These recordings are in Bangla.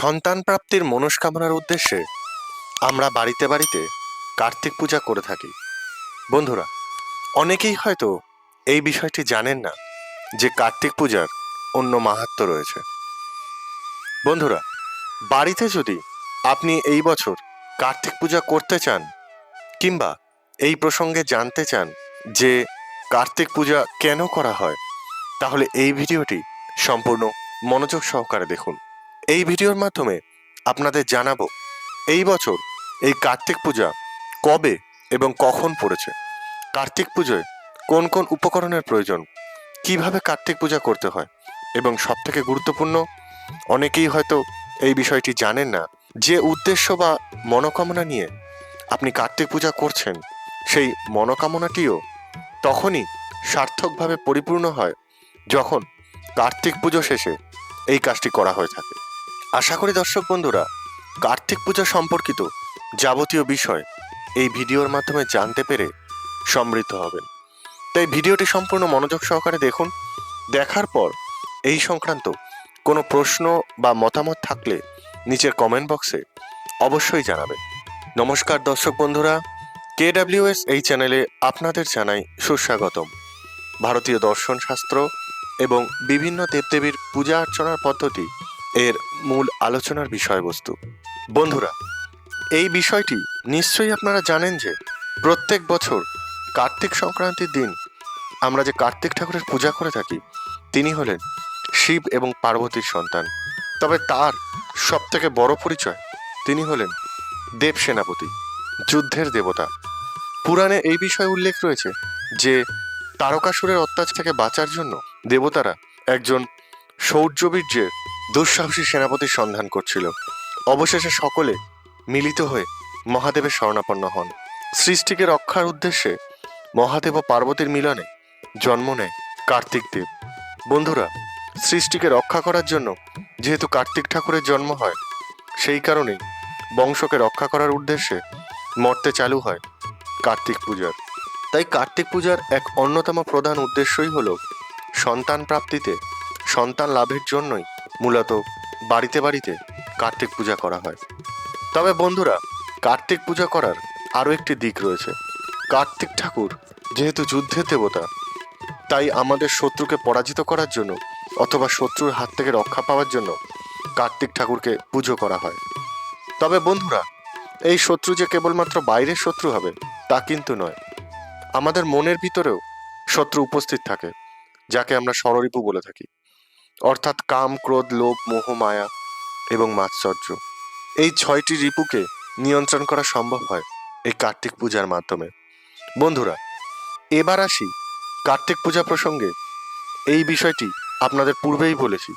সন্তান প্রাপ্তির মনস্কামনার উদ্দেশ্যে আমরা বাড়িতে বাড়িতে কার্তিক পূজা করে থাকি। বন্ধুরা, অনেকেই হয়তো এই বিষয়টি জানেন না যে কার্তিক পূজার অন্য মাহাত্ম্য রয়েছে। বন্ধুরা, বাড়িতে যদি আপনি এই বছর কার্তিক পূজা করতে চান কিংবা এই প্রসঙ্গে জানতে চান যে কার্তিক পূজা কেন করা হয়, তাহলে এই ভিডিওটি সম্পূর্ণ মনোযোগ সহকারে দেখুন। এই ভিডিওর মাধ্যমে আপনাদের জানাব এই বছর এই কার্তিক পূজা কবে এবং কখন পড়েছে? কার্তিক পুজোয় কোন কোন উপকরণের প্রয়োজন? কীভাবে কার্তিক পূজা করতে হয়? এবং সবথেকে গুরুত্বপূর্ণ, অনেকেই হয়তো এই বিষয়টি জানেন না, যে উদ্দেশ্য বা মনোকামনা নিয়ে আপনি কার্তিক পূজা করছেন, সেই মনোকামনাটিও তখনই সার্থকভাবে পরিপূর্ণ হয় যখন কার্তিক পুজো শেষে এই কাজটি করা হয়ে থাকে। আশা করি দর্শক বন্ধুরা, কার্তিক পূজা সম্পর্কিত যাবতীয় বিষয় এই ভিডিওর মাধ্যমে জানতে পেরে সমৃদ্ধ হবেন। তাই ভিডিওটি সম্পূর্ণ মনোযোগ সহকারে দেখুন। দেখার পর এই সংক্রান্ত কোনো প্রশ্ন বা মতামত থাকলে নিচের কমেন্ট বক্সে অবশ্যই জানাবেন। নমস্কার দর্শক বন্ধুরা কে এই চ্যানেলে আপনাদের জানাই সুস্বাগতম। ভারতীয় দর্শন শাস্ত্র এবং বিভিন্ন দেবদেবীর পূজা অর্চনার পদ্ধতি এর মূল আলোচনার বিষয়বস্তু। বন্ধুরা, এই বিষয়টি নিশ্চয়ই আপনারা জানেন যে প্রত্যেক বছর কার্তিক সংক্রান্তির দিন আমরা যে কার্তিক ঠাকুরের পূজা করে থাকি, তিনি হলেন শিব এবং পার্বতীর সন্তান। তবে তার সব থেকে বড় পরিচয়, তিনি হলেন দেব সেনাপতি, যুদ্ধের দেবতা। পুরাণে এই বিষয়ে উল্লেখ রয়েছে যে তারকাসুরের অত্যাচার থেকে বাঁচার জন্য দেবতারা একজন শৌর্যবীর্যের দুঃসাহসী সেনাপতির সন্ধান করছিল। অবশেষে সকলে মিলিত হয়ে মহাদেবের শরণাপন্ন হন। সৃষ্টিকে রক্ষার উদ্দেশ্যে মহাদেব ও পার্বতীর মিলনে জন্ম নেয় কার্তিক দেব। বন্ধুরা, সৃষ্টিকে রক্ষা করার জন্য যেহেতু কার্তিক ঠাকুরের জন্ম হয়, সেই কারণেই বংশকে রক্ষা করার উদ্দেশ্যে মর্তে চালু হয় কার্তিক পূজার। তাই কার্তিক পূজার এক অন্যতম প্রধান উদ্দেশ্যই হলো সন্তান প্রাপ্তিতে সন্তান লাভের জন্যই মূলত বাড়িতে বাড়িতে কার্তিক পূজা করা হয়। তবে বন্ধুরা, কার্তিক পূজা করার আরও একটি দিক রয়েছে। কার্তিক ঠাকুর যেহেতু যুদ্ধের দেবতা, তাই আমাদের শত্রুকে পরাজিত করার জন্য অথবা শত্রুর হাত থেকে রক্ষা পাওয়ার জন্য কার্তিক ঠাকুরকে পুজো করা হয়। তবে বন্ধুরা, এই শত্রু যে কেবলমাত্র বাইরের শত্রু হবে, তা কিন্তু নয়। আমাদের মনের ভিতরেও শত্রু উপস্থিত থাকে, যাকে আমরা ষড়রিপু বলে থাকি। অর্থাৎ কাম, ক্রোধ, লোভ, মোহ, মায়া এবং মাৎসর্য। এই ছয়টি রিপুকে নিয়ন্ত্রণ করা সম্ভব হয় এই কার্তিক পূজার মাধ্যমে। বন্ধুরা, এবার আসি কার্তিক পূজা প্রসঙ্গে। এই বিষয়টি আপনাদের পূর্বেই বলেছি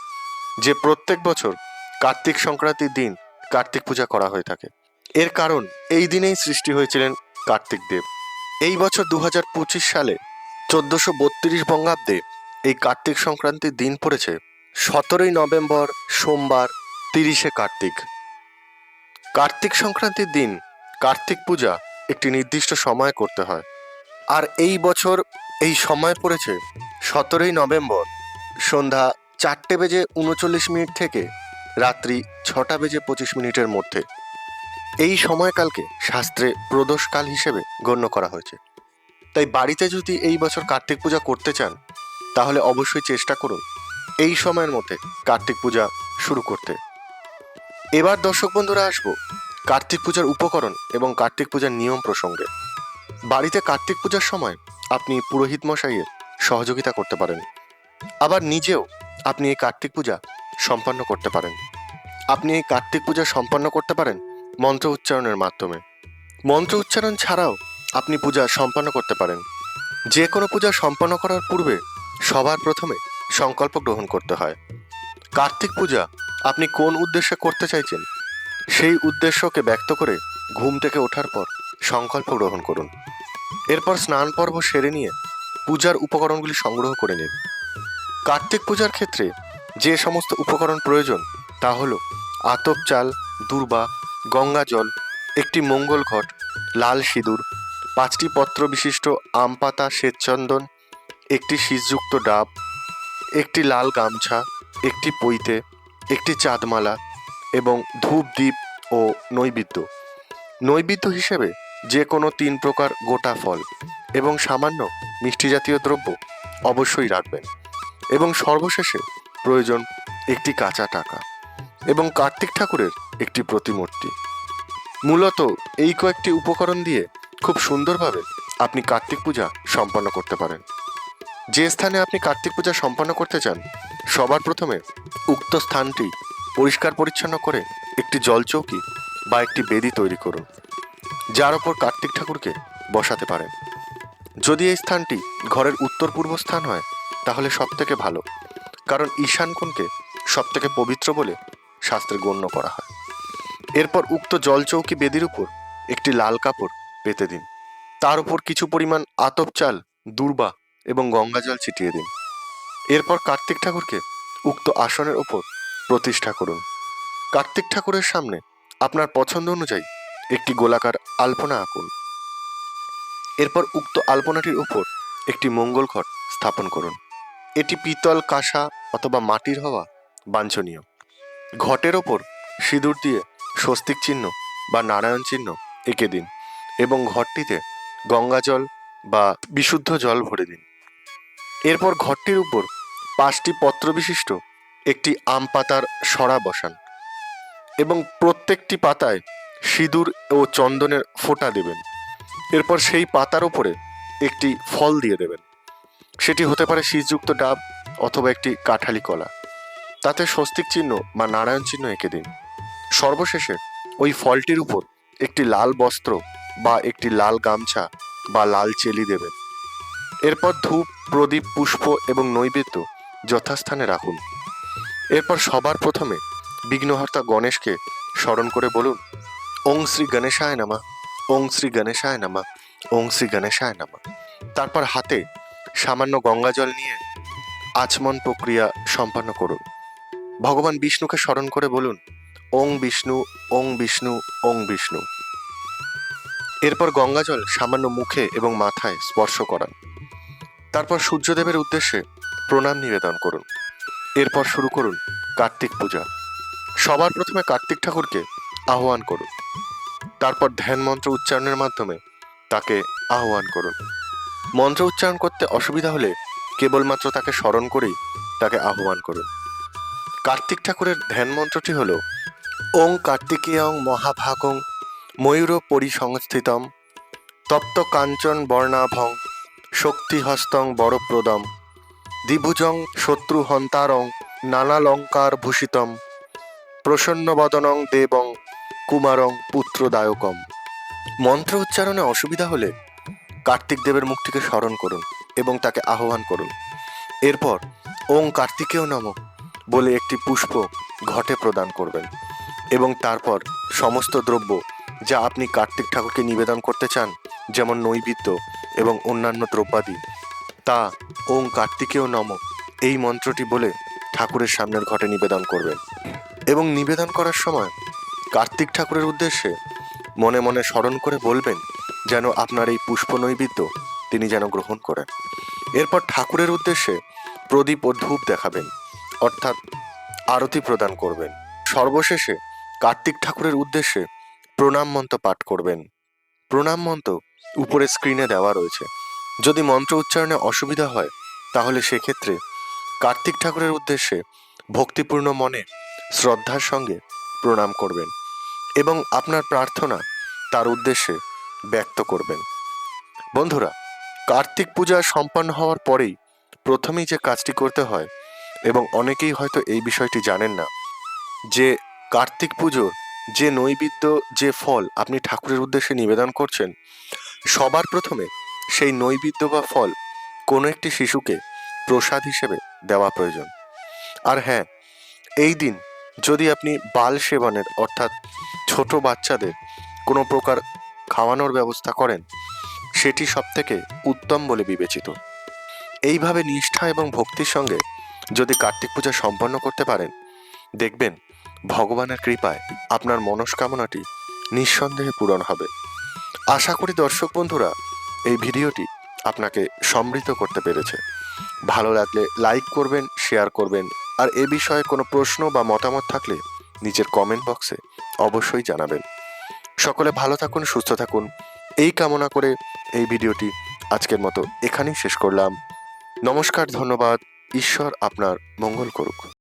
যে প্রত্যেক বছর কার্তিক সংক্রান্তির দিন কার্তিক পূজা করা হয়ে থাকে। এর কারণ এই দিনেই সৃষ্টি হয়েছিলেন কার্তিক দেব। এই বছর দু হাজার পঁচিশ সালে চোদ্দশো বত্রিশ বঙ্গাব্দে এই কার্তিক সংক্রান্তির দিন পড়েছে। সতেরোই নভেম্বর সোমবার তিরিশে কার্তিক। কার্তিক সংক্রান্তির দিন কার্তিক পূজা একটি নির্দিষ্ট সময় করতে হয়। আর এই বছর এই সময় পড়েছে সতেরোই নভেম্বর সন্ধ্যা চারটে বেজে উনচল্লিশ মিনিট থেকে রাত্রি ছটা বেজে পঁচিশ মিনিটের মধ্যে। এই সময়কালকে শাস্ত্রে প্রদোষকাল হিসেবে গণ্য করা হয়েছে। তাই বাড়িতে যদি এই বছর কার্তিক পূজা করতে চান, তাহলে অবশ্যই চেষ্টা করুন এই সময়ের মধ্যে কার্তিক পূজা শুরু করতে। এবার দর্শক বন্ধুরা আসব কার্তিক পূজার উপকরণ এবং কার্তিক পূজার নিয়ম প্রসঙ্গে। বাড়িতে কার্তিক পূজার সময় আপনি পুরোহিত মশাইয়ের সহযোগিতা করতে পারেন। আবার নিজেও আপনি এই কার্তিক পূজা সম্পন্ন করতে পারেন। আপনি এই কার্তিক পূজা সম্পন্ন করতে পারেন মন্ত্র উচ্চারণের মাধ্যমে। মন্ত্র উচ্চারণ ছাড়াও আপনি পূজা সম্পন্ন করতে পারেন। যে কোনো পূজা সম্পন্ন করার পূর্বে সবার প্রথমে সংকল্প গ্রহণ করতে হয়। কার্তিক পূজা, আপনি কোন উদ্দেশ্যে করতে চাইছেন? সেই উদ্দেশ্যকে ব্যক্ত করে ঘুম থেকে ওঠার পর সংকল্প গ্রহণ করুন। এরপর স্নান পর্ব সেরে নিয়ে পূজার উপকরণগুলি সংগ্রহ করে নিন। কার্তিক পূজার ক্ষেত্রে যে সমস্ত উপকরণ প্রয়োজন তা হলো আতপ চাল, দুর্বা, গঙ্গা জল, একটি মঙ্গল ঘট, লাল সিঁদুর, পাঁচটি পত্র বিশিষ্ট আম পাতা শ্বেতচন্দন, একটি শীষযুক্ত ডাব একটি লাল গামছা, একটি পইতে একটি চাঁদমালা এবং ধূপ, দ্বীপ ও নৈবেদ্য। নৈবেদ্য হিসেবে যে কোনো তিন প্রকার গোটা ফল এবং সামান্য মিষ্টি জাতীয় দ্রব্য অবশ্যই রাখবেন এবং সর্বশেষে প্রয়োজন একটি কাঁচা টাকা এবং কার্তিক ঠাকুরের একটি প্রতিমূর্তি। মূলত এই কয়েকটি উপকরণ দিয়ে খুব সুন্দরভাবে আপনি কার্তিক পূজা সম্পন্ন করতে পারেন। যে স্থানে আপনি কার্তিক পূজা সম্পন্ন করতে চান, সবার প্রথমে উক্ত স্থানটি পরিষ্কার পরিচ্ছন্ন করে একটি জলচৌকি বা একটি বেদি তৈরি করুন, যার ওপর কার্তিক ঠাকুরকে বসাতে পারেন। যদি এই স্থানটি ঘরের উত্তর পূর্ব স্থান হয়, তাহলে সব থেকে ভালো, কারণ ঈশান কোণকে সব থেকে পবিত্র বলে শাস্ত্রে গণ্য করা হয়। এরপর উক্ত জলচৌকি বেদির উপর একটি লাল কাপড় পেতে দিন। তার উপর কিছু পরিমাণ আতপ চাল, দূর্বা এবং গঙ্গা জল ছিটিয়ে দিন। এরপর কার্তিক ঠাকুরকে উক্ত আসনের ওপর প্রতিষ্ঠা করুন। কার্তিক ঠাকুরের সামনে আপনার পছন্দ অনুযায়ী একটি গোলাকার আলপনা আঁকুন। এরপর উক্ত আলপনাটির উপর একটি মঙ্গল ঘট স্থাপন করুন। এটি পিতল, কাঁসা অথবা মাটির হওয়া বাঞ্ছনীয়। ঘটের ওপর সিঁদুর দিয়ে স্বস্তিক চিহ্ন বা নারায়ণ চিহ্ন এঁকে দিন এবং ঘরটিতে গঙ্গা জল বা বিশুদ্ধ জল ভরে দিন। এরপর ঘরটির উপর পাঁচটি পত্র বিশিষ্ট একটি আম পাতার সরা বসান এবং প্রত্যেকটি পাতায় সিঁদুর ও চন্দনের ফোঁটা দেবেন। এরপর সেই পাতার ওপরে একটি ফল দিয়ে দেবেন। সেটি হতে পারে শীষযুক্ত ডাব অথবা একটি কাঠালি কলা। তাতে স্বস্তিক চিহ্ন বা নারায়ণ চিহ্ন এঁকে দিন। সর্বশেষে ওই ফলটির উপর একটি লাল বস্ত্র বা একটি লাল গামছা বা লাল চেলি দেবেন। এরপর ধূপ, প্রদীপ, পুষ্প এবং নৈবেদ্য যথাস্থানে রাখুন। এরপর সবার প্রথমে বিঘ্নহর্তা গণেশকে স্মরণ করে বলুন, ওং শ্রী গণেশায় নামা, ওং শ্রী গণেশায় নামা, ওং শ্রী গণেশায় নামা। তারপর হাতে সামান্য গঙ্গা জল নিয়ে আচমন প্রক্রিয়া সম্পন্ন করুন। ভগবান বিষ্ণুকে স্মরণ করে বলুন, ওং বিষ্ণু ওং বিষ্ণু ওং বিষ্ণু। এরপর গঙ্গা জল সামান্য মুখে এবং মাথায় স্পর্শ করান। তারপর সূর্যদেবের উদ্দেশ্যে প্রণাম নিবেদন করুন। এরপর শুরু করুন কার্তিক পূজা। সবার প্রথমে কার্তিক ঠাকুরকে আহ্বান করুন। তারপর ধ্যান মন্ত্র উচ্চারণের মাধ্যমে তাকে আহ্বান করুন। মন্ত্র উচ্চারণ করতে অসুবিধা হলে কেবলমাত্র তাকে স্মরণ করেই তাকে আহ্বান করুন। কার্তিক ঠাকুরের ধ্যান মন্ত্রটি হল, ওং কার্তিকেয়ং মহাভাগং ময়ূর পরিসংস্থিতম তপ্ত কাঞ্চন বর্ণাভং শক্তিহস্তং বরপ্রদম। দ্বিভুজং শত্রুহন্তারং নানালঙ্কার ভূষিতম প্রসন্নবদনং দেবং কুমারং পুত্রদায়কম। মন্ত্র উচ্চারণে অসুবিধা হলে কার্তিক দেবের মুখটিকে স্মরণ করুন এবং তাকে আহ্বান করুন। এরপর ওং কার্তিকেয় নম বলে একটি পুষ্প ঘটে প্রদান করবেন এবং তারপর সমস্ত দ্রব্য যা আপনি কার্তিক ঠাকুরকে নিবেদন করতে চান, যেমন নৈবেদ্য এবং অন্যান্য দ্রব্যাদি তা ওং কার্তিকেয় নম এই মন্ত্রটি বলে ঠাকুরের সামনের ঘটে নিবেদন করবেন। এবং নিবেদন করার সময় কার্তিক ঠাকুরের উদ্দেশ্যে মনে মনে স্মরণ করে বলবেন যেন আপনার এই পুষ্প নৈবেদ্য তিনি যেন গ্রহণ করেন। এরপর ঠাকুরের উদ্দেশ্যে প্রদীপ ও ধূপ দেখাবেন, অর্থাৎ আরতি প্রদান করবেন। সর্বশেষে কার্তিক ঠাকুরের উদ্দেশ্যে প্রণাম মন্ত্র পাঠ করবেন। প্রণাম মন্ত্র উপরে স্ক্রিনে দেওয়া রয়েছে। যদি মন্ত্র উচ্চারণে অসুবিধা হয়, তাহলে সেক্ষেত্রে কার্তিক ঠাকুরের উদ্দেশ্যে ভক্তিপূর্ণ মনে শ্রদ্ধার সঙ্গে প্রণাম করবেন এবং আপনার প্রার্থনা তার উদ্দেশ্যে ব্যক্ত করবেন। বন্ধুরা, কার্তিক পূজা সম্পন্ন হওয়ার পরেই প্রথমেই যে কাজটি করতে হয়, এবং অনেকেই হয়তো এই বিষয়টি জানেন না, যে কার্তিক পুজোর যে নৈবেদ্য, যে ফল আপনি ঠাকুরের উদ্দেশ্যে নিবেদন করছেন, সবার প্রথমে সেই নৈবেদ্য বা ফল কোনো একটি শিশুকে প্রসাদ হিসেবে দেওয়া প্রয়োজন। আর হ্যাঁ এই দিন যদি আপনি বাল সেবনের অর্থাৎ ছোট বাচ্চাদের কোনো প্রকার খাওয়ানোর ব্যবস্থা করেন, সেটি সবথেকে উত্তম বলে বিবেচিত। এইভাবে নিষ্ঠা এবং ভক্তির সঙ্গে যদি কার্তিক পূজা সম্পন্ন করতে পারেন, দেখবেন ভগবানের কৃপায় আপনার মনস্কামনাটি নিঃসন্দেহে পূরণ হবে। আশা করি দর্শক বন্ধুরা, এই ভিডিওটি আপনাকে সমৃদ্ধ করতে পেরেছে। ভালো লাগলে লাইক করবেন, শেয়ার করবেন, আর এ বিষয়ে কোনো প্রশ্ন বা মতামত থাকলে নিজের কমেন্ট বক্সে অবশ্যই জানাবেন। সকলে ভালো থাকুন, সুস্থ থাকুন। এই কামনা করে এই ভিডিওটি আজকের মতো এখানেই শেষ করলাম। নমস্কার, ধন্যবাদ। ঈশ্বর আপনার মঙ্গল করুক।